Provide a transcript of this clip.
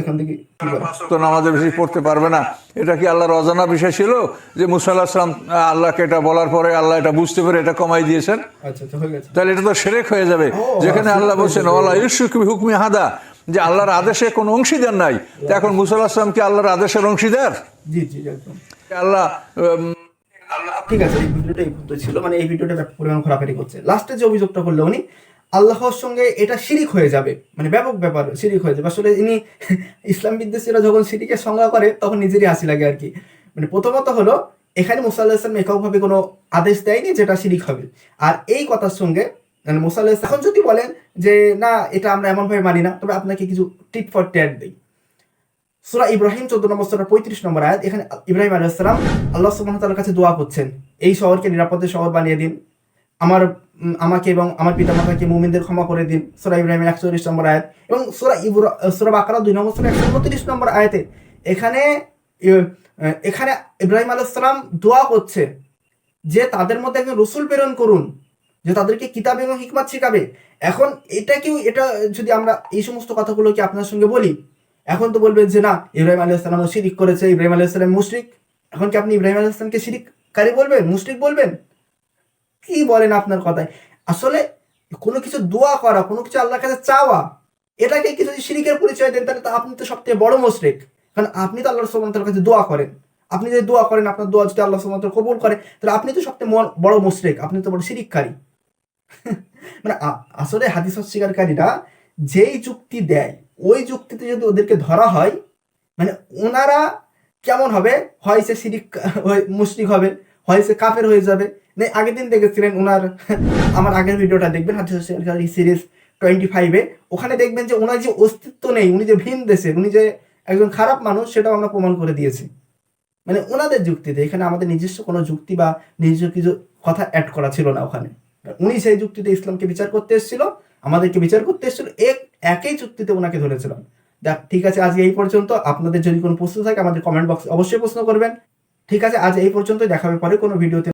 এখান থেকে তো নামাজে বেশি পড়তে পারবে না। এটা কি আল্লাহর অজানা বিষয় ছিল? যে মুসা আল্লাহ আসলাম আল্লাহকে এটা বলার পরে আল্লাহ এটা বুঝতে পেরে এটা কমাই দিয়েছেন? আচ্ছা আচ্ছা তাহলে এটা তো সেরেক হয়ে যাবে। যেখানে আল্লাহ বলছেন আল্লাহ হুকমি হাদা যে আল্লাহর আদেশে কোনো অংশীদার নাই। তো এখন মুসা আল্লাহ আসলাম কি আল্লাহর আদেশের অংশীদার? জি জি একদম। আল্লাহ ঠিক আছে এই ভিডিওটা এই ছিল। মানে এই ভিডিওটা পরিমাণ ঘোরাফেরি করছে। লাস্টে যে অভিযোগটা করল উনি আল্লাহর সঙ্গে এটা শিরিক হয়ে যাবে। মানে ব্যাপক ব্যাপার শিরিক হয়ে যাবে। আসলে ইনি ইসলাম বিদ্বেষীরা যখন শিরিকের সংজ্ঞা করে, তখন নিজেরই হাসি লাগে আর কি। মানে প্রথমত হলো, এখানে মুসা এককভাবে কোনো আদেশ দেয়নি যেটা শিরিক হবে। আর এই কথার সঙ্গে মানে মুসা আল্লাহ ইসলাম এখন যদি বলেন যে, না, এটা আমরা এমনভাবে মানি না, তবে আপনাকে কিছু টিপ ফর ট্যাট দিই। সুরা ইব্রাহিম চোদ্দ নম্বর সুরা পঁয়ত্রিশ নম্বর আয়াত, এখানে ইব্রাহিম আলাইসালাম আল্লাহ তাআলার কাছে দোয়া করছেন, এই শহরকে নিরাপদে শহর বানিয়ে দিন। আমার আমাকে এবং আমার পিতা মাতাকে মুমিনদের ক্ষমা করে দিন। সোরা ইব্রাহিমের একশো নম্বর আয়াত এবং সোরা ইব্রা সোরা বাকারা দুই নম্বর সুরা একশো উনত্রিশ নম্বর আয়াতে এখানে এখানে ইব্রাহিম আলাইসালাম দোয়া করছে যে তাদের মধ্যে একজন রসুল প্রেরণ করুন, যে তাদেরকে কিতাব এবং হিকমাত শেখাবে। এখন এটা কি এটা যদি আমরা এই সমস্ত কথাগুলো কি আপনার সঙ্গে বলি? এখন তো বলবেন যে না, ইব্রাহিম আলী আসসালামও শিরিক করেছে, ইব্রাহিম আলী আসসালাম মুশরিক। এখন কি আপনি ইব্রাহিম আলী আসসালামকে শিরিককারী বলবেন, মুশরিক বলবেন? কি বলেন আপনার কথায়? আসলে কোনো কিছু দোয়া করা, কোনো কিছু আল্লাহর কাছে চাওয়া, এটাকে কিছু যদি শিরিকের পরিচয় দেন, তাহলে তো আপনি তো সবথেকে বড় মুশরিক। কারণ আপনি তো আল্লাহ সুবহানাহু কাছে দোয়া করেন। আপনি যদি দোয়া করেন, আপনার দোয়া যদি আল্লাহ সুবহানাহু কবুল করে, তাহলে আপনি তো সবথেকে বড় মুশরিক, আপনি তো বড় শিরিককারী। মানে আসলে হাদিস অস্বীকারীরা যেই যুক্তি দেয়, ওই যুক্তিতে যদি ওদেরকে ধরা হয় মানে ওনারা কেমন হবে? হয় সে সিরিক মুশরিক হবে, হয় সে কাফের হয়ে যাবে আগের দিন দেখেছিলেন ওনার আমার আগের ভিডিওটা দেখবেন অস্বীকারী সিরিজ টোয়েন্টি ফাইভে ওখানে দেখবেন যে ওনার যে অস্তিত্ব নেই, উনি যে ভিন দেশের, উনি যে একজন খারাপ মানুষ, সেটাও আমরা প্রমাণ করে দিয়েছি। মানে ওনাদের যুক্তিতে, এখানে আমাদের নিজস্ব কোনো যুক্তি বা নিজস্ব কিছু কথা অ্যাড করা ছিল না ওখানে। উনি সেই যুক্তিতে ইসলামকে বিচার করতে এসেছিল, আমাদেরকে বিচার করতে এসেছিল, এক, একই যুক্তিতে ওনাকে ধরেছিলাম দেখ ঠিক আছে আজ এই পর্যন্ত। আপনাদের যদি কোনো প্রশ্ন থাকে, আমাদের কমেন্ট বক্সে অবশ্যই প্রশ্ন করবেন। ঠিক আছে, আজ এই পর্যন্ত দেখাবে পরে কোনো ভিডিওতে